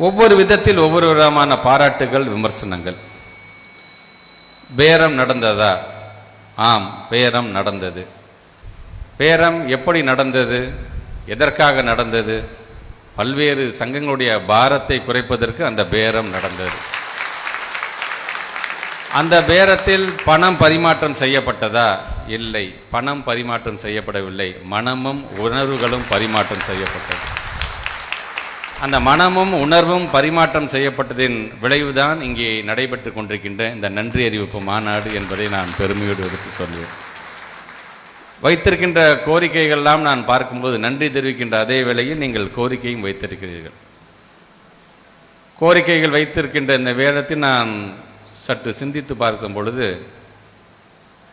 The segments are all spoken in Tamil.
ஒவ்வொரு விதத்தில் ஒவ்வொரு விதமான பாராட்டுகள் விமர்சனங்கள். பேரம் நடந்ததா? ஆம் பேரம் நடந்தது. பேரம் எப்படி நடந்தது? எதற்காக நடந்தது? பல்வேறு சங்கங்களுடைய பாரத்தை குறைப்பதற்கு அந்த பேரம் நடந்தது. அந்த பேரத்தில் பணம் பரிமாற்றம் செய்யப்பட்டதா? இல்லை. பணம் பரிமாற்றம் செய்யப்படவில்லை. மனமும் உணர்வுகளும் பரிமாற்றம் செய்யப்பட்டது. அந்த மனமும் உணர்வும் பரிமாற்றம் செய்யப்பட்டதின் விளைவுதான் இங்கே நடைபெற்று கொண்டிருக்கின்ற இந்த நன்றி அறிவிப்பு மாநாடு என்பதை நான் பெருமையோடு எடுத்து சொல்வேன். வைத்திருக்கின்ற கோரிக்கைகள்லாம் நான் பார்க்கும்போது நன்றி தெரிவிக்கின்ற அதே வேளையில் நீங்கள் கோரிக்கையும் வைத்திருக்கிறீர்கள். கோரிக்கைகள் வைத்திருக்கின்ற இந்த வேளத்தில் நான் சற்று சிந்தித்து பார்க்கும் பொழுது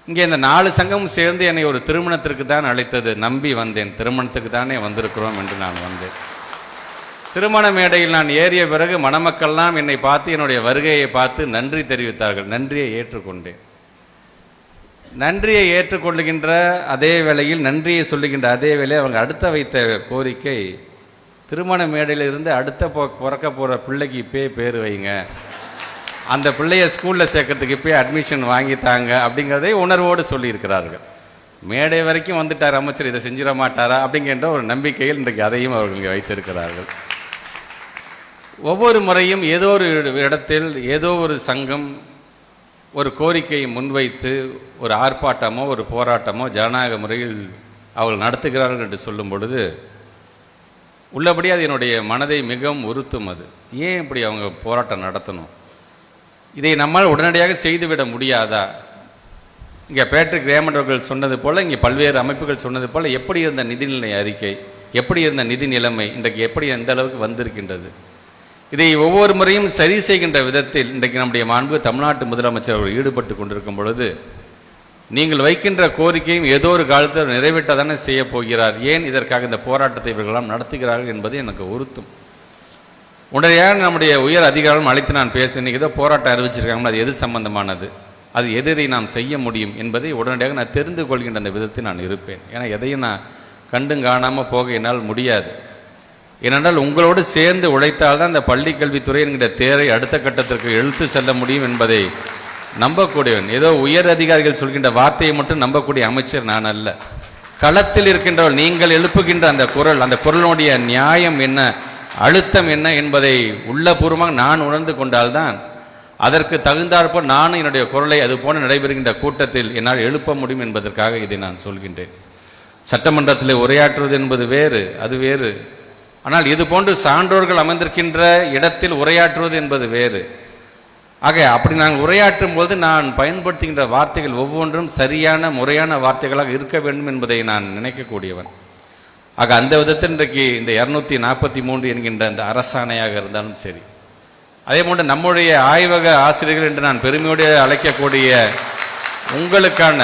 இங்கே இந்த நாலு சங்கமும் சேர்ந்து என்னை ஒரு திருமணத்திற்கு தான் அழைத்தது. நம்பி வந்தேன். திருமணத்துக்கு தானே வந்திருக்கிறோம் என்று நான் வந்தேன். திருமண மேடையில் நான் ஏறிய பிறகு மணமக்கள்லாம் என்னை பார்த்து என்னுடைய வருகையை பார்த்து நன்றி தெரிவித்தார்கள். நன்றியை ஏற்றுக்கொண்டேன். நன்றியை ஏற்றுக்கொள்ளுகின்ற அதே வேளையில் நன்றியை சொல்லுகின்ற அதே வேளையில் அவங்க அடுத்த வைத்த கோரிக்கை திருமண மேடையில் இருந்து அடுத்த பொ- பிறக்க போகிற பிள்ளைக்கு இப்பயே பேர் வைங்க. அந்த பிள்ளைய ஸ்கூலில் சேர்க்கறதுக்கு இப்பயே அட்மிஷன் வாங்கித்தாங்க அப்படிங்கிறதே உணர்வோடு சொல்லியிருக்கிறார்கள். மேடை வரைக்கும் வந்துட்டார் அமைச்சர் இதை செஞ்சிட மாட்டாரா அப்படிங்கின்ற ஒரு நம்பிக்கையில் இன்றைக்கு அதையும் அவர்கள் இங்கே வைத்திருக்கிறார்கள். ஒவ்வொரு முறையும் ஏதோ ஒரு இடத்தில் ஏதோ ஒரு சங்கம் ஒரு கோரிக்கையை முன்வைத்து ஒரு ஆர்ப்பாட்டமோ ஒரு போராட்டமோ ஜனநாயக முறையில் அவர்கள் நடத்துகிறார்கள் என்று சொல்லும் பொழுது உள்ளபடி அது என்னுடைய மனதை மிகவும் உறுத்தும் அது. ஏன் இப்படி அவங்க போராட்டம் நடத்தணும்? இதை நம்மால் உடனடியாக செய்துவிட முடியாதா? இங்கே பேட்ரிக் ரேமண்ட் அவர்கள் சொன்னது போல் இங்கே பல்வேறு அமைப்புகள் சொன்னது போல் எப்படி இருந்த நிதிநிலை அறிக்கை எப்படி இருந்த நிதி நிலைமை இன்றைக்கு எப்படி எந்த அளவுக்கு வந்திருக்கின்றது? இதை ஒவ்வொரு முறையும் சரி செய்கின்ற விதத்தில் இன்றைக்கு நம்முடைய மாண்பு தமிழ்நாட்டு முதலமைச்சர் அவர்கள் ஈடுபட்டு கொண்டிருக்கும் பொழுது நீங்கள் வைக்கின்ற கோரிக்கையும் ஏதோ ஒரு காலத்தில் நிறைவேற்றதானே செய்ய போகிறார். ஏன் இதற்காக இந்த போராட்டத்தை இவர்களெல்லாம் நடத்துகிறார்கள் என்பது எனக்கு உறுத்தும். உடனடியாக நம்முடைய உயர் அதிகாரம் அழைத்து நான் பேச இன்னைக்கு ஏதோ போராட்டம் அறிவிச்சிருக்காங்க அது எது சம்பந்தமானது? அது எது எதை நாம் செய்ய முடியும்? என்பதை உடனடியாக நான் தெரிந்து கொள்கின்ற அந்த விதத்தில் நான் இருப்பேன். ஏன்னா எதையும் நான் கண்டும் காணாமல் போக என்னால் முடியாது. ஏனென்றால் உங்களோடு சேர்ந்து உழைத்தால்தான் இந்த பள்ளி கல்வித்துறை என்கிற தேரை அடுத்த கட்டத்திற்கு எழுத்து செல்ல முடியும் என்பதை நம்பக்கூடியவன். ஏதோ உயர் அதிகாரிகள் சொல்கின்ற வார்த்தையை மட்டும் நம்பக்கூடிய அமைச்சர் நான் அல்ல. களத்தில் இருக்கின்றவர் நீங்கள் எழுப்புகின்ற அந்த குரல் அந்த குரலுடைய நியாயம் என்ன அழுத்தம் என்ன என்பதை உள்ளபூர்வமாக நான் உணர்ந்து கொண்டால்தான் அதற்கு தகுந்தாற்போல் நானும் என்னுடைய குரலை அது போல நடைபெறுகின்ற கூட்டத்தில் என்னால் எழுப்ப முடியும் என்பதற்காக இதை நான் சொல்கின்றேன். சட்டமன்றத்தில் உரையாற்றுவது என்பது வேறு அது வேறு. ஆனால் இது போன்று சான்றோர்கள் அமர்ந்திருக்கின்ற இடத்தில் உரையாற்றுவது என்பது வேறு. ஆக அப்படி நாங்கள் உரையாற்றும் போது நான் பயன்படுத்துகின்ற வார்த்தைகள் ஒவ்வொன்றும் சரியான முறையான வார்த்தைகளாக இருக்க வேண்டும் என்பதை நான் நினைக்கக்கூடியவன். ஆக அந்த விதத்தில் இன்றைக்கு இந்த இரநூத்தி நாற்பத்தி மூன்று என்கின்ற அந்த அரசாணையாக இருந்தாலும் சரி. அதே போன்று நம்முடைய ஆய்வக ஆசிரியர்கள் என்று நான் பெருமையோடு அழைக்கக்கூடிய உங்களுக்கான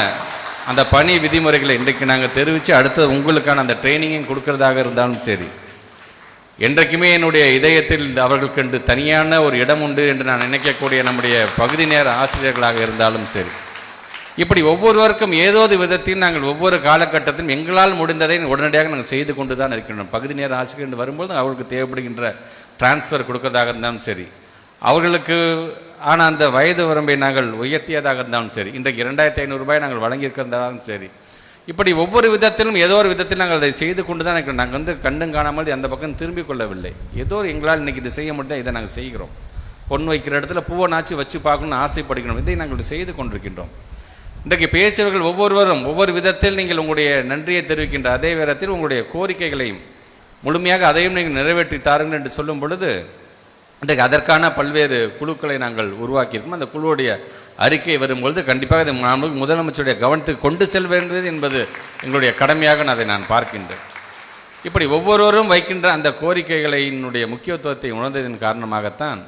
அந்த பணி விதிமுறைகளை இன்றைக்கு நாங்கள் தெரிவித்து அடுத்தது உங்களுக்கான அந்த ட்ரைனிங்கையும் கொடுக்கறதாக இருந்தாலும் சரி. என்றைக்குமே என்னுடைய இதயத்தில் அவர்களுக்கென்று தனியான ஒரு இடம் உண்டு என்று நான் நினைக்கக்கூடிய நம்முடைய பகுதி நேர ஆசிரியர்களாக இருந்தாலும் சரி. இப்படி ஒவ்வொருவருக்கும் ஏதோ ஒரு விதத்தில் நாங்கள் ஒவ்வொரு காலகட்டத்திலும் எங்களால் முடிந்ததை உடனடியாக நாங்கள் செய்து கொண்டு தான் இருக்கின்றோம் பகுதி நேர ஆசிரியர் என்று வரும்போது அவர்களுக்கு தேவைப்படுகின்ற டிரான்ஸ்ஃபர் கொடுக்கறதாக இருந்தாலும் சரி. அவர்களுக்கு ஆனால் அந்த வயது வரம்பை நாங்கள் உயர்த்தியதாக இருந்தாலும் சரி. இன்றைக்கு இரண்டாயிரத்தி ஐநூறுரூபாய் நாங்கள் வழங்கியிருக்கிறதாலும் சரி. இப்படி ஒவ்வொரு விதத்திலும் ஏதோ ஒரு விதத்தில் நாங்கள் அதை செய்து கொண்டு தான் இருக்கிறோம். நாங்கள் வந்து கண்டும் காணாமல் அந்த பக்கம் திரும்பிக் கொள்ளவில்லை. ஏதோ ஒரு எங்களால் இன்றைக்கி இதை செய்ய முடியாது? இதை நாங்கள் செய்கிறோம். பொன் வைக்கிற இடத்துல பூவை நாச்சு வச்சு பார்க்கணும்னு ஆசைப்படுகிறோம். இதை நாங்கள் செய்து கொண்டிருக்கின்றோம். இன்றைக்கு பேசியவர்கள் ஒவ்வொருவரும் ஒவ்வொரு விதத்தில் நீங்கள் உங்களுடைய நன்றியை தெரிவிக்கின்ற அதே நேரத்தில் உங்களுடைய கோரிக்கைகளையும் முழுமையாக அதையும் நீங்கள் நிறைவேற்றி தாருங்கள் என்று சொல்லும் பொழுது இன்றைக்கு அதற்கான பல்வேறு குழுக்களை நாங்கள் உருவாக்கியிருக்கோம் அந்த குழுவுடைய அறிக்கை வரும்பொழுது கண்டிப்பாக இதை மாண்புமிகு முதலமைச்சருடைய கவனத்துக்கு கொண்டு செல்ல வேண்டியது என்பது எங்களுடைய கடமையாக நான் அதை நான் பார்க்கின்றேன். இப்படி ஒவ்வொருவரும் வைக்கின்ற அந்த கோரிக்கைகளினுடைய முக்கியத்துவத்தை உணர்ந்ததன் காரணமாகத்தான்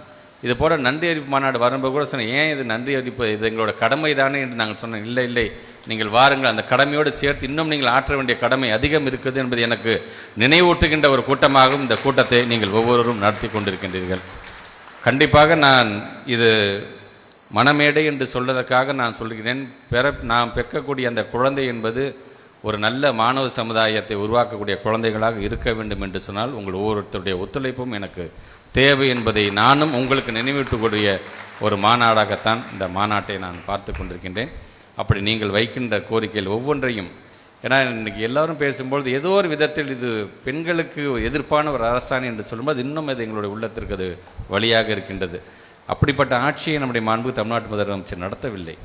இது போல நன்றி அறிவிப்பு மாநாடு வரும்போது கூட சொன்னேன் ஏன் இது நன்றி அறிவிப்பு? இது எங்களோட கடமை தானே? என்று நாங்கள் சொன்னோம் இல்லை இல்லை நீங்கள் வாருங்கள் அந்த கடமையோடு சேர்த்து இன்னும் நீங்கள் ஆற்ற வேண்டிய கடமை அதிகம் இருக்குது என்பது எனக்கு நினைவூட்டுகின்ற ஒரு கூட்டமாகவும் இந்த கூட்டத்தை நீங்கள் ஒவ்வொருவரும் நடத்தி கொண்டிருக்கின்றீர்கள். கண்டிப்பாக நான் இது மனமேடை என்று சொல்வதற்காக நான் சொல்கிறேன். பெற நாம் பெக்கக்கூடிய அந்த குழந்தை என்பது ஒரு நல்ல மாணவ சமுதாயத்தை உருவாக்கக்கூடிய குழந்தைகளாக இருக்க வேண்டும் என்று சொன்னால் உங்கள் ஒவ்வொருத்தருடைய ஒத்துழைப்பும் எனக்கு தேவை என்பதை நானும் உங்களுக்கு நினைவூட்டக்கூடிய ஒரு மாநாடாகத்தான் இந்த மாநாட்டை நான் பார்த்து கொண்டிருக்கின்றேன். அப்படி நீங்கள் வைக்கின்ற கோரிக்கைகள் ஒவ்வொன்றையும் ஏன்னா இன்றைக்கி எல்லாரும் பேசும்பொழுது ஏதோ ஒரு விதத்தில் இது பெண்களுக்கு எதிர்ப்பான ஒரு அரசாணை என்று சொல்லும்போது இன்னும் அது எங்களுடைய உள்ளத்திற்கு அது வழியாக இருக்கின்றது. அப்படிப்பட்ட ஆட்சியை நம்முடைய மாண்பு தமிழ்நாட்டு முதலமைச்சர் நடத்தவில்லை.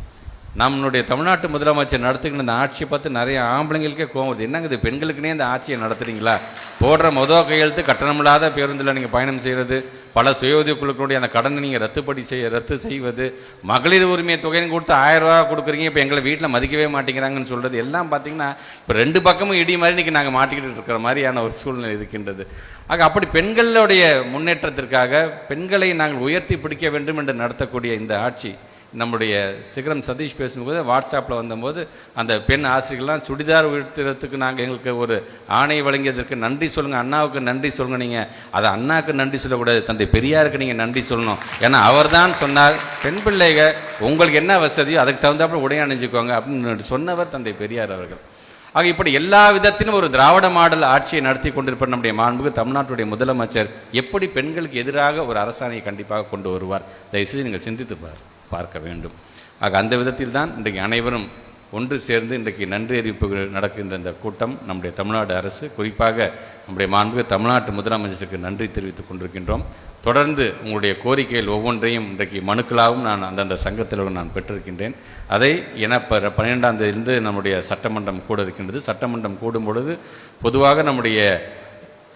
நம்மளுடைய தமிழ்நாட்டு முதலமைச்சர் நடத்துகின்ற இந்த ஆட்சியை பார்த்து நிறைய ஆம்பளைங்களுக்கே கோவம் வருது. என்னங்க இது பெண்களுக்குனே இந்த ஆட்சியை நடத்துகிறீங்களா போடுற மொதல் கையெழுத்து கட்டணமில்லாத பேருந்தில் நீங்கள் பயணம் செய்கிறது பல சுய உதவி குழுக்களுடைய அந்த கடனை நீங்கள் ரத்துப்படி செய்ய ரத்து செய்வது மகளிர் உரிமை தொகைன்னு கொடுத்து ஆயிரம் ரூபா கொடுக்குறீங்க இப்போ எங்களை வீட்டில் மதிக்கவே மாட்டேங்கிறாங்கன்னு சொல்கிறது எல்லாம் பார்த்தீங்கன்னா இப்போ ரெண்டு பக்கமும் இடி மாதிரி இன்றைக்கி நாங்கள் மாட்டிக்கிட்டு இருக்கிற மாதிரியான ஒரு சூழ்நிலை இருக்கின்றது. ஆக அப்படி பெண்களுடைய முன்னேற்றத்திற்காக பெண்களை நாங்கள் உயர்த்தி பிடிக்க வேண்டும் என்று நடத்தக்கூடிய இந்த ஆட்சி நம்முடைய சிகரம் சதீஷ் பேசும்போது வாட்ஸ்அப்பில் வந்தபோது அந்த பெண் ஆசிரியர்கள்லாம் சுடிதார் உயர்த்துறதுக்கு நாங்கள் எங்களுக்கு ஒரு ஆணை வழங்கியதற்கு நன்றி சொல்லுங்கள் அண்ணாவுக்கு நன்றி சொல்லுங்கள் நீங்கள் அதை அண்ணாவுக்கு நன்றி சொல்லக்கூடாது தந்தை பெரியாருக்கு நீங்கள் நன்றி சொல்லணும். ஏன்னா அவர்தான் சொன்னார் பெண் பிள்ளைகள் உங்களுக்கு என்ன வசதியோ அதுக்கு தகுந்தாப்புல உடை அணிஞ்சுக்கோங்க அப்படின்னு சொன்னவர் தந்தை பெரியார் அவர்கள். ஆக இப்படி எல்லா விதத்திலும் ஒரு திராவிட மாடல் ஆட்சியை நடத்தி கொண்டிருப்ப நம்முடைய மாண்புக்கு தமிழ்நாட்டுடைய முதலமைச்சர் எப்படி பெண்களுக்கு எதிராக ஒரு அரசாணையை கண்டிப்பாக கொண்டு வருவார்? தயவுசெய்து நீங்கள் சிந்தித்து பாருங்கள். பார்க்க வேண்டும். ஆக அந்த விதத்தில் தான் இன்றைக்கு அனைவரும் ஒன்று சேர்ந்து இன்றைக்கு நன்றி அறிவிப்புகள் நடக்கின்ற இந்த கூட்டம் நம்முடைய தமிழ்நாடு அரசு. குறிப்பாக நம்முடைய மாண்பு தமிழ்நாட்டு முதலமைச்சருக்கு நன்றி தெரிவித்துக் கொண்டிருக்கின்றோம். தொடர்ந்து உங்களுடைய கோரிக்கைகள் ஒவ்வொன்றையும் இன்றைக்கு மனுக்களாகவும் நான் அந்தந்த சங்கத்தில் நான் பெற்றிருக்கின்றேன். அதை என பன்னிரெண்டாம் தேதியிலிருந்து நம்முடைய சட்டமன்றம் கூட இருக்கின்றது. சட்டமன்றம் கூடும் பொழுது பொதுவாக நம்முடைய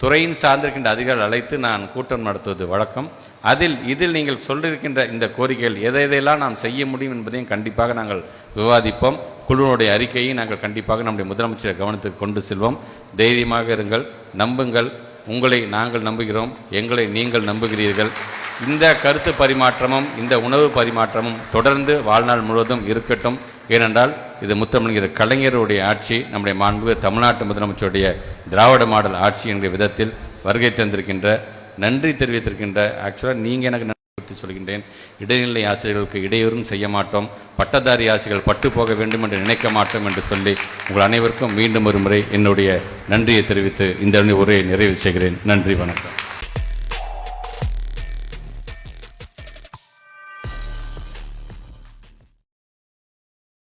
துறையின் சார்ந்திருக்கின்ற அதிகாரிகள் அழைத்து நான் கூட்டம் நடத்துவது வழக்கம். அதில் இதில் நீங்கள் சொல்லியிருக்கின்ற இந்த கோரிக்கைகள் எதை எதையெல்லாம் நாம் செய்ய முடியும் என்பதையும் கண்டிப்பாக நாங்கள் விவாதிப்போம். குழுவினுடைய அறிக்கையை நாங்கள் கண்டிப்பாக நம்முடைய முதலமைச்சரை கவனத்துக்கு கொண்டு செல்வோம். தைரியமாக இருங்கள் நம்புங்கள். உங்களை நாங்கள் நம்புகிறோம் எங்களை நீங்கள் நம்புகிறீர்கள். இந்த கருத்து பரிமாற்றமும் இந்த உணவு பரிமாற்றமும் தொடர்ந்து வாழ்நாள் முழுவதும் இருக்கட்டும். ஏனென்றால் இது முத்தமிழ்கிற கலைஞருடைய ஆட்சி நம்முடைய மாண்பு தமிழ்நாட்டு முதலமைச்சருடைய திராவிட மாடல் ஆட்சி என்கிற விதத்தில் வருகை தந்திருக்கின்ற நன்றி தெரிவித்திருக்கின்ற ஆக்சுவலாக நீங்கள் எனக்கு நன்றி சொல்கின்றேன். இடைநிலை ஆசிரியர்களுக்கு இடையூறும் செய்ய மாட்டோம். பட்டதாரி ஆசிரியர்கள் பட்டு போக வேண்டும் என்று நினைக்க மாட்டோம் என்று சொல்லி உங்கள் அனைவருக்கும் மீண்டும் ஒரு முறை என்னுடைய நன்றியை தெரிவித்து இந்த உரையை நிறைவு செய்கிறேன். நன்றி வணக்கம்.